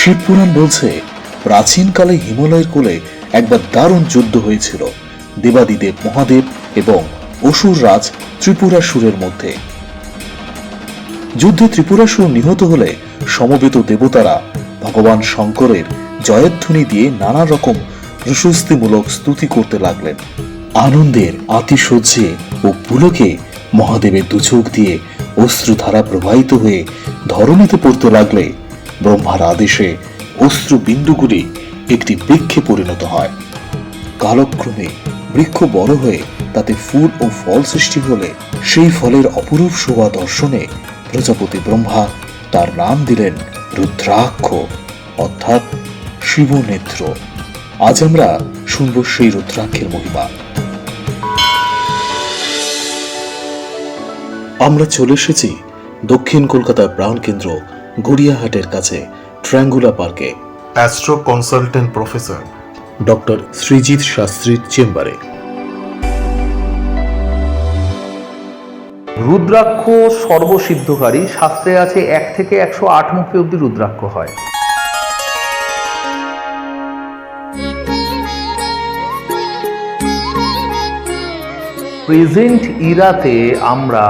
শিবপুরাণ বলছে প্রাচীনকালে হিমালয়ের কোলে একবার দারুণ যুদ্ধ হয়েছিল। দেবাদিদেব মহাদেব এবং অসুররাজ ত্রিপুরাসুরের মধ্যে। যুদ্ধে ত্রিপুরাসুর নিহত হলে সমবেত দেবতারা ভগবান শঙ্করের জয়ধ্বনি দিয়ে নানা রকম প্রশস্তিমূলক স্তুতি করতে লাগলেন। আনন্দের আতিশয্যে ও পুলকে মহাদেবের দুচোখ দিয়ে অশ্রুধারা প্রবাহিত হয়ে ধরণীতে পড়তে লাগলে ব্রহ্মার আদেশে অশ্রু বিন্দুগুলি একটি বৃক্ষে পরিণত হয়। কালক্রমে বৃক্ষ বড় হয়ে তাতে ফুল ও ফল সৃষ্টি হলে সেই ফলের অপরূপ শোভা দর্শনে প্রজাপতি ব্রহ্মা তার নাম দিলেন রুদ্রাক্ষ, অর্থাৎ শিবনেত্র। আজ আমরা শুনব সেই রুদ্রাক্ষের মহিমা। আমরা চলে এসেছি দক্ষিণ কলকাতার প্রাণকেন্দ্র গড়িয়াহাটের কাছে ট্রাঙ্গুলা পার্কে। Astro consultant professor. Doctor Srijit শাস্ত্রীর চেম্বারে। রুদ্রাক্ষ সর্বসিদ্ধকারী শাস্ত্রে আছে এক থেকে একশো আট মুখী অব্দি রুদ্রাক্ষ হয়। প্রেজেন্ট ইরাতে আমরা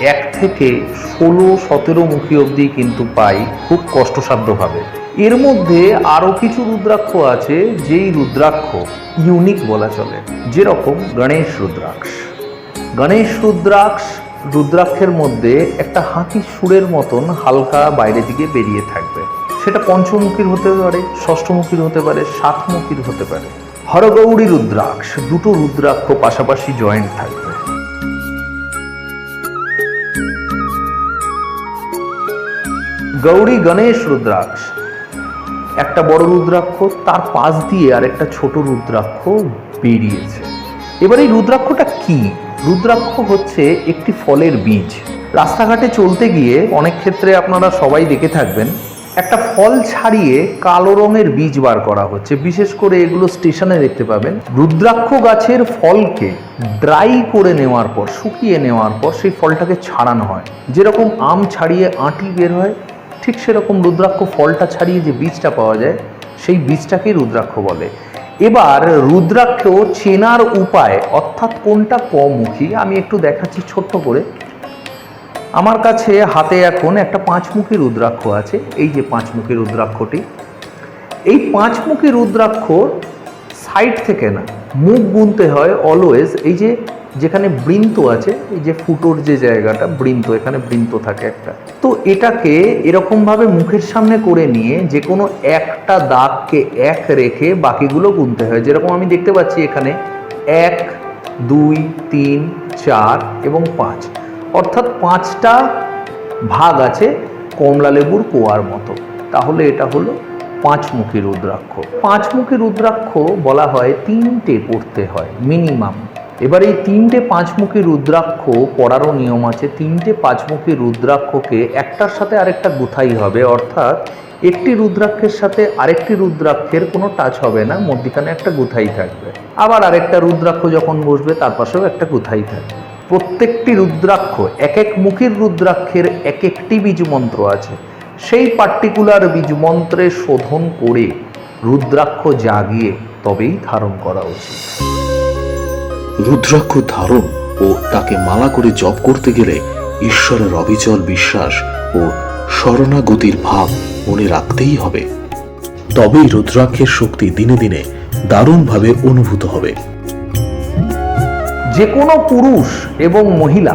এক থেকে ষোলো, সতেরো মুখী অবধি কিন্তু পাই খুব কষ্টসাধ্যভাবে। এর মধ্যে আরও কিছু রুদ্রাক্ষ আছে, যেই রুদ্রাক্ষ ইউনিক বলা চলে, যেরকম গণেশ রুদ্রাক্ষ। গণেশ রুদ্রাক্ষ রুদ্রাক্ষের মধ্যে একটা হাতির সুরের মতন হালকা বাইরের দিকে বেরিয়ে থাকবে। সেটা পঞ্চমুখীর হতে পারে, ষষ্ঠমুখীর হতে পারে, সাতমুখীর হতে পারে। হরগৌরী রুদ্রাক্ষ, দুটো রুদ্রাক্ষ পাশাপাশি জয়েন্ট থাকবে গৌরী গণেশ রুদ্রাক্ষ। একটা বড় রুদ্রাক্ষ তার পাশ দিয়ে আর একটা ছোট রুদ্রাক্ষ বেরিয়েছে। এবার এই রুদ্রাক্ষটা কি? রুদ্রাক্ষ হচ্ছে একটি ফলের বীজ। রাস্তাঘাটে চলতে গিয়ে অনেক ক্ষেত্রে আপনারা সবাই দেখে থাকবেন, একটা ফল ছাড়িয়ে কালো রঙের বীজ বার করা হচ্ছে। বিশেষ করে এগুলো স্টেশনে দেখতে পাবেন। রুদ্রাক্ষ গাছের ফলকে ড্রাই করে নেওয়ার পর, শুকিয়ে নেওয়ার পর সেই ফলটাকে ছাড়ানো হয়। যেরকম আম ছাড়িয়ে আঁটি বের হয় ঠিক সেরকম রুদ্রাক্ষ ফলটা ছাড়িয়ে যে বীজটা পাওয়া যায়, সেই বীজটাকেই রুদ্রাক্ষ বলে। এবার রুদ্রাক্ষ চেনার উপায়, অর্থাৎ কোনটা কমুখী, আমি একটু দেখাচ্ছি ছোট্ট করে। আমার কাছে হাতে এখন একটা পাঁচমুখী রুদ্রাক্ষ আছে, এই যে পাঁচমুখী রুদ্রাক্ষটি। এই পাঁচমুখী রুদ্রাক্ষ সাইড থেকে না, মুখ গুনতে হয় অলওয়েজ, এই যে যেখানে বৃন্ত আছে, এই যে ফুটোর যে জায়গাটা, বৃন্ত, এখানে বৃন্ত থাকে একটা। তো এটাকে এরকমভাবে মুখের সামনে করে নিয়ে যে কোনো একটা দাগকে এক রেখে বাকিগুলো গুনতে হয়। যেরকম আমি দেখতে পাচ্ছি এখানে এক, দুই, তিন, চার এবং পাঁচ। অর্থাৎ পাঁচটা ভাগ আছে কমলা লেবুর কোয়ার মতো। তাহলে এটা হলো পাঁচমুখী রুদ্রাক্ষ। পাঁচমুখী রুদ্রাক্ষ বলা হয় তিনটে পড়তে হয়, মিনিমাম। এবার এই তিনটে পাঁচমুখী রুদ্রাক্ষ পড়ারও নিয়ম আছে। তিনটে পাঁচমুখী রুদ্রাক্ষকে একটার সাথে আরেকটা গুথাই হবে, অর্থাৎ একটি রুদ্রাক্ষের সাথে আরেকটি রুদ্রাক্ষের কোনো টাচ হবে না, মধ্যিখানে একটা গুথাই থাকবে। আবার আরেকটা রুদ্রাক্ষ যখন বসবে, তার পাশেও একটা গুথাই থাকবে। প্রত্যেকটি রুদ্রাক্ষ এক এক মুখীর রুদ্রাক্ষের এক একটি বীজ মন্ত্র আছে। সেই পার্টিকুলার বীজ মন্ত্রে শোধন করে রুদ্রাক্ষ জাগিয়ে তবেই ধারণ করা উচিত। রুদ্রাক্ষ ধারণ ও তাকে মালা করে জপ করতে গেলে ঈশ্বরের অবিচল বিশ্বাস ও শরণাগতির ভাব মনে রাখতেই হবে। তবেই রুদ্রাক্ষের শক্তি দিনে দিনে দারুণভাবে অনুভূত হবে। যে কোনো পুরুষ এবং মহিলা,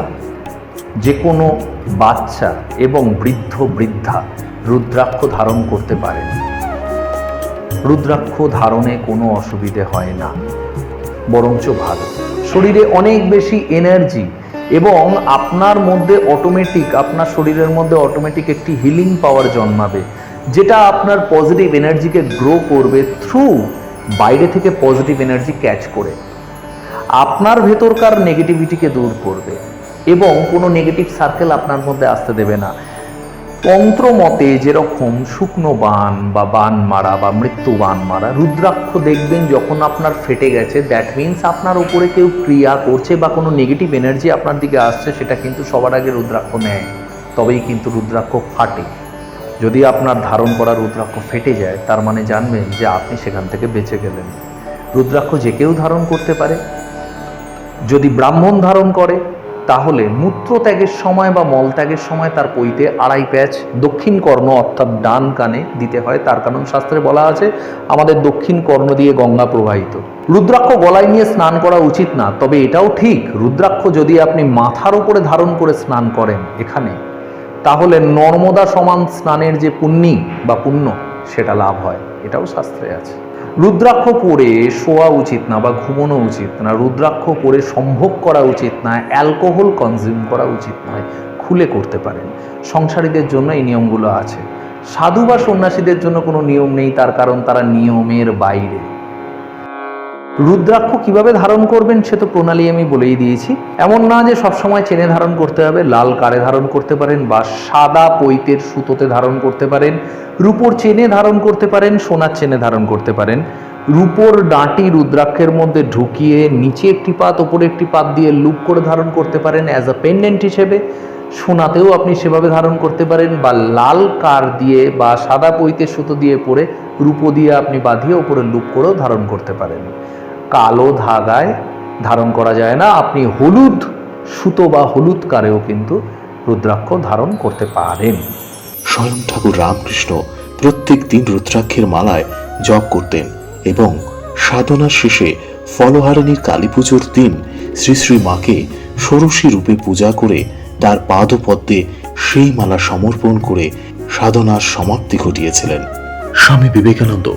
যে কোনো বাচ্চা এবং বৃদ্ধ বৃদ্ধা রুদ্রাক্ষ ধারণ করতে পারেন রুদ্রাক্ষ ধারণে কোনো অসুবিধে হয় না, বরঞ্চ ভালো। শরীরে অনেক বেশি এনার্জি এবং আপনার মধ্যে অটোমেটিক আপনার শরীরের মধ্যে অটোমেটিক একটি হিলিং পাওয়ার জন্মাবে, যেটা আপনার পজিটিভ এনার্জিকে গ্রো করবে থ্রু বাইরে থেকে পজিটিভ এনার্জি ক্যাচ করে। আপনার ভেতরকার নেগেটিভিটিকে দূর করবে এবং কোনো নেগেটিভ সার্কেল আপনার মধ্যে আসতে দেবে না। তন্ত্র মতে যেরকম শুকনো বান বা বান মারা বা মৃত্যু বান মারা, রুদ্রাক্ষ দেখবেন যখন আপনার ফেটে গেছে দ্যাট মিন্স আপনার উপরে কেউ ক্রিয়া করছে বা কোনো নেগেটিভ এনার্জি আপনার দিকে আসছে, সেটা কিন্তু সবার আগে রুদ্রাক্ষ নেয়। তবেই কিন্তু রুদ্রাক্ষ ফাটে। যদি আপনার ধারণ করা রুদ্রাক্ষ ফেটে যায়, তার মানে জানবেন যে আপনি সেখান থেকে বেঁচে গেলেন। রুদ্রাক্ষ যে কেউ ধারণ করতে পারে। যদি ব্রাহ্মণ ধারণ করে তাহলে মূত্র ত্যাগের সময় বা মল ত্যাগের সময় তার পইতে আড়াই প্যাচ দক্ষিণ কর্ণ অর্থাৎ ডান কানে দিতে হয়। তার কারণ শাস্ত্রে বলা আছে, আমাদের দক্ষিণ কর্ণ দিয়ে গঙ্গা প্রবাহিত। রুদ্রাক্ষ গলায় নিয়ে স্নান করা উচিত না, তবে এটাও ঠিক। রুদ্রাক্ষ যদি আপনি মাথার উপরে ধারণ করে স্নান করেন এখানে, তাহলে নর্মদা সমান স্নানের যে পুণ্যি বা পুণ্য, সেটা লাভ হয়। এটাও শাস্ত্রে আছে। রুদ্রাক্ষ পরে শোয়া উচিত না বা ঘুমানো উচিত না, রুদ্রাক্ষ পরে সম্ভব করা উচিত না, অ্যালকোহল কনজিউম করা উচিত নয়, খুলে করতে পারেন। সংসারীদের জন্য এই নিয়মগুলো আছে। সাধু বা সন্ন্যাসীদের জন্য কোনো নিয়ম নেই, তার কারণ তারা নিয়মের বাইরে। রুদ্রাক্ষ কীভাবে ধারণ করবেন সে তো প্রণালী আমি বলেই দিয়েছি। এমন না যে সবসময় চেনে ধারণ করতে হবে, লাল কারে ধারণ করতে পারেন বা সাদা পৈতের সুতোতে ধারণ করতে পারেন, রূপোর চেনে ধারণ করতে পারেন, সোনার চেনে ধারণ করতে পারেন। রূপোর ডাঁটি রুদ্রাক্ষের মধ্যে ঢুকিয়ে নিচে একটি পাত, ওপরে একটি পাত দিয়ে লুপ করে ধারণ করতে পারেন অ্যাজ আ পেন্ডেন্ট হিসেবে। সোনাতেও আপনি সেভাবে ধারণ করতে পারেন বা লাল কার দিয়ে বা সাদা পৈতের সুতো দিয়ে পরে রূপো দিয়ে আপনি বাঁধিয়ে ওপরে লুপ করেও ধারণ করতে পারেন। কালো ধাগায় ধারণ করা যায় না। আপনি হলুদ সুতো বা হলুদ কারেও কিন্তু রুদ্রাক্ষ ধারণ করতে পারেন। স্বয়ং ঠাকুর রামকৃষ্ণ প্রত্যেক দিন রুদ্রাক্ষের মালায় জপ করতেন এবং সাধনার শেষে ফলহারিণীর কালী পুজোর দিন শ্রী শ্রী মাকে ষোড়শী রূপে পূজা করে তার পাদপদ্মে সেই মালা সমর্পণ করে সাধনার সমাপ্তি ঘটিয়েছিলেন। স্বামী বিবেকানন্দ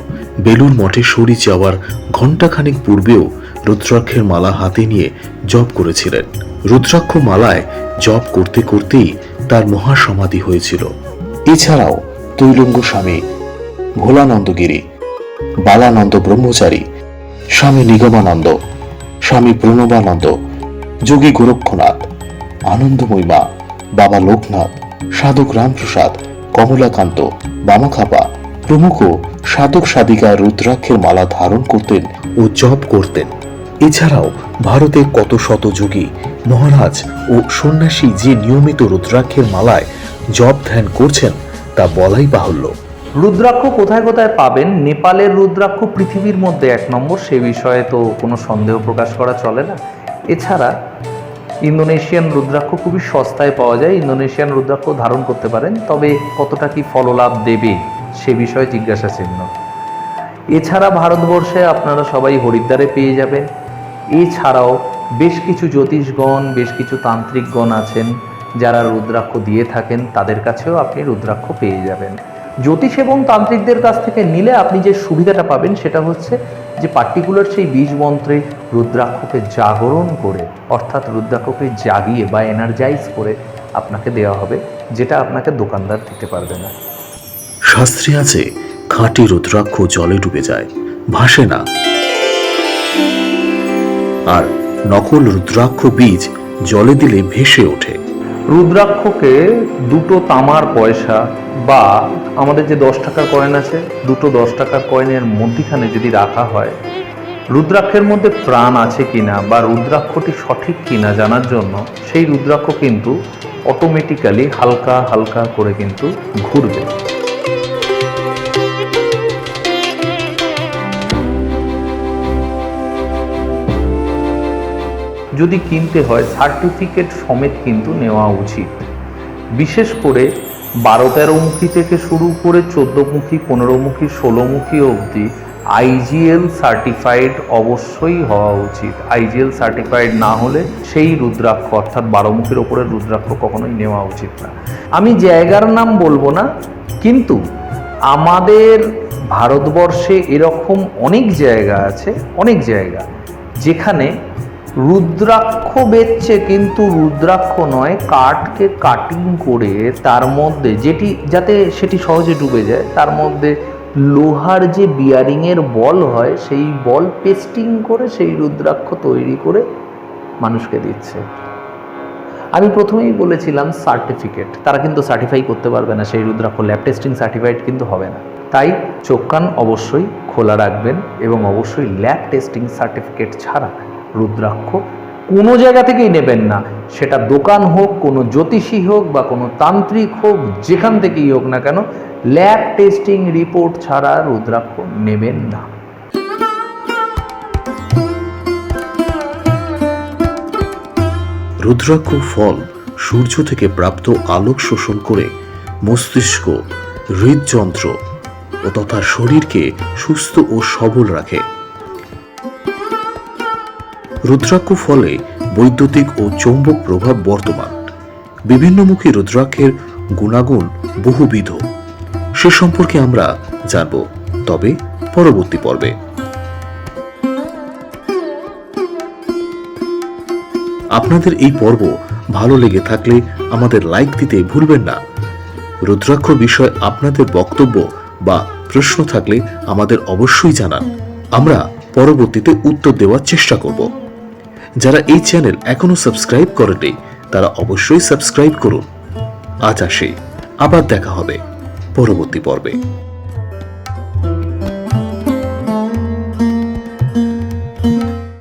বেলুর মঠে সরি যাওয়ার ঘণ্টাখানেক পূর্বেও রুদ্রাক্ষের মালা হাতে নিয়ে জপ করেছিলেন। রুদ্রাক্ষ মালায় জপ করতে করতেই তার মহাসমাধি হয়েছিল। এছাড়াও তৈলঙ্গ স্বামী ভোলানন্দগিরি, বালানন্দ ব্রহ্মচারী, স্বামী নিগমানন্দ, স্বামী প্রণবানন্দ, যোগী গোরক্ষনাথ, আনন্দময়ী মা, বাবা লোকনাথ, সাধক রামপ্রসাদ, কমলাকান্ত, বামাখাপা প্রমুখ সাধক সাধিকা রুদ্রাক্ষের মালা ধারণ করতেন ও জপ করতেন। এছাড়াও ভারতে কত শত যোগী, মহারাজ ও সন্ন্যাসী যে নিয়মিত রুদ্রাক্ষের মালায় জপ ধ্যান করছেন, তা বলাই বাহুল্য। রুদ্রাক্ষ কোথায় কোথায় পাবেন? নেপালের রুদ্রাক্ষ পৃথিবীর মধ্যে এক নম্বর, সে বিষয়ে তো কোনো সন্দেহ প্রকাশ করা চলে না। এছাড়া ইন্দোনেশিয়ান রুদ্রাক্ষ খুবই সস্তায় পাওয়া যায়। ইন্দোনেশিয়ান রুদ্রাক্ষ ধারণ করতে পারেন, তবে কতটা কি ফললাভ দেবে? সে বিষয়ে জিজ্ঞাসা চিহ্ন এছাড়া ভারতবর্ষে আপনারা সবাই হরিদ্বারে পেয়ে যাবেন। এছাড়াও বেশ কিছু জ্যোতিষগণ, বেশ কিছু তান্ত্রিকগণ আছেন যারা রুদ্রাক্ষ দিয়ে থাকেন, তাদের কাছেও আপনি রুদ্রাক্ষ পেয়ে যাবেন। জ্যোতিষ এবং তান্ত্রিকদের কাছ থেকে নিলে আপনি যে সুবিধাটা পাবেন সেটা হচ্ছে যে পার্টিকুলার সেই বীজ মন্ত্রে রুদ্রাক্ষকে জাগরণ করে, অর্থাৎ রুদ্রাক্ষকে জাগিয়ে বা এনার্জাইজ করে আপনাকে দেওয়া হবে, যেটা আপনাকে দোকানদার দিতে পারবে না। শাস্ত্রে আছে, খাঁটি রুদ্রাক্ষ জলে ডুবে যায়, ভাসে না। আর নকল রুদ্রাক্ষ বীজ জলে দিলে ভেসে ওঠে। রুদ্রাক্ষকে দুটো তামার পয়সা বা আমাদের যে দশ টাকার কয়েন আছে, দুটো দশ টাকার কয়েনের মধ্যিখানে যদি রাখা হয়, রুদ্রাক্ষের মধ্যে প্রাণ আছে কিনা বা রুদ্রাক্ষটি সঠিক কিনা জানার জন্য, সেই রুদ্রাক্ষ কিন্তু অটোমেটিক্যালি হালকা হালকা করে কিন্তু ঘুরবে। যদি কিনতে হয় সার্টিফিকেট সমেত কিন্তু নেওয়া উচিত। বিশেষ করে বারো তেরো তেরোমুখী থেকে শুরু করে চোদ্দোমুখী, পনেরোমুখী, ষোলোমুখী অবধি আইজিএল সার্টিফাইড অবশ্যই হওয়া উচিত। আইজিএল সার্টিফাইড না হলে সেই রুদ্রাক্ষ, অর্থাৎ বারো বারোমুখীর ওপরে রুদ্রাক্ষ কখনোই নেওয়া উচিত না। আমি জায়গার নাম বলব না, কিন্তু আমাদের ভারতবর্ষে এরকম অনেক জায়গা আছে, অনেক জায়গা যেখানে রুদ্রাক্ষ বেচছে কিন্তু রুদ্রাক্ষ নয়, কাঠকে কাটিং করে তার মধ্যে যেটি, যাতে সেটি সহজে ডুবে যায়, তার মধ্যে লোহার যে বিয়ারিংয়ের বল হয়, সেই বল পেস্টিং করে সেই রুদ্রাক্ষ তৈরি করে মানুষকে দিচ্ছে। আমি প্রথমেই বলেছিলাম সার্টিফিকেট তারা কিন্তু সার্টিফাই করতে পারবে না, সেই রুদ্রাক্ষ ল্যাব টেস্টিং সার্টিফাইড কিন্তু হবে না। তাই চোখ কান অবশ্যই খোলা রাখবেন এবং অবশ্যই ল্যাব টেস্টিং সার্টিফিকেট ছাড়া রুদ্রাক্ষ কোনো জায়গা থেকেই নেবেন না। সেটা দোকান হোক, কোনো জ্যোতিষী হোক বা কোনো তান্ত্রিক হোক, যেখান থেকেই হোক না কেন ল্যাব টেস্টিং রিপোর্ট ছাড়া রুদ্রাক্ষ নেবেন না। রুদ্রাক্ষ ফল সূর্য থেকে প্রাপ্ত আলোক শোষণ করে মস্তিষ্ক, হৃদযন্ত্র ও তথা শরীরকে সুস্থ ও সবল রাখে। রুদ্রাক্ষ ফলে বৈদ্যুতিক ও চৌম্বক প্রভাব বর্তমান। বিভিন্নমুখী রুদ্রাক্ষের গুণাগুণ বহুবিধ। সে সম্পর্কে আমরা জানব, তবে পরবর্তী পর্বে। আপনাদের এই পর্ব ভালো লেগে থাকলে আমাদের লাইক দিতে ভুলবেন না। রুদ্রাক্ষ বিষয়ে আপনাদের বক্তব্য বা প্রশ্ন থাকলে আমাদের অবশ্যই জানান। আমরা পরবর্তীতে উত্তর দেওয়ার চেষ্টা করব। যারা এই চ্যানেল এখনও সাবস্ক্রাইব করেনি তারা অবশ্যই সাবস্ক্রাইব করুন। আজ আসে, আবার দেখা হবে পরবর্তী পর্বে।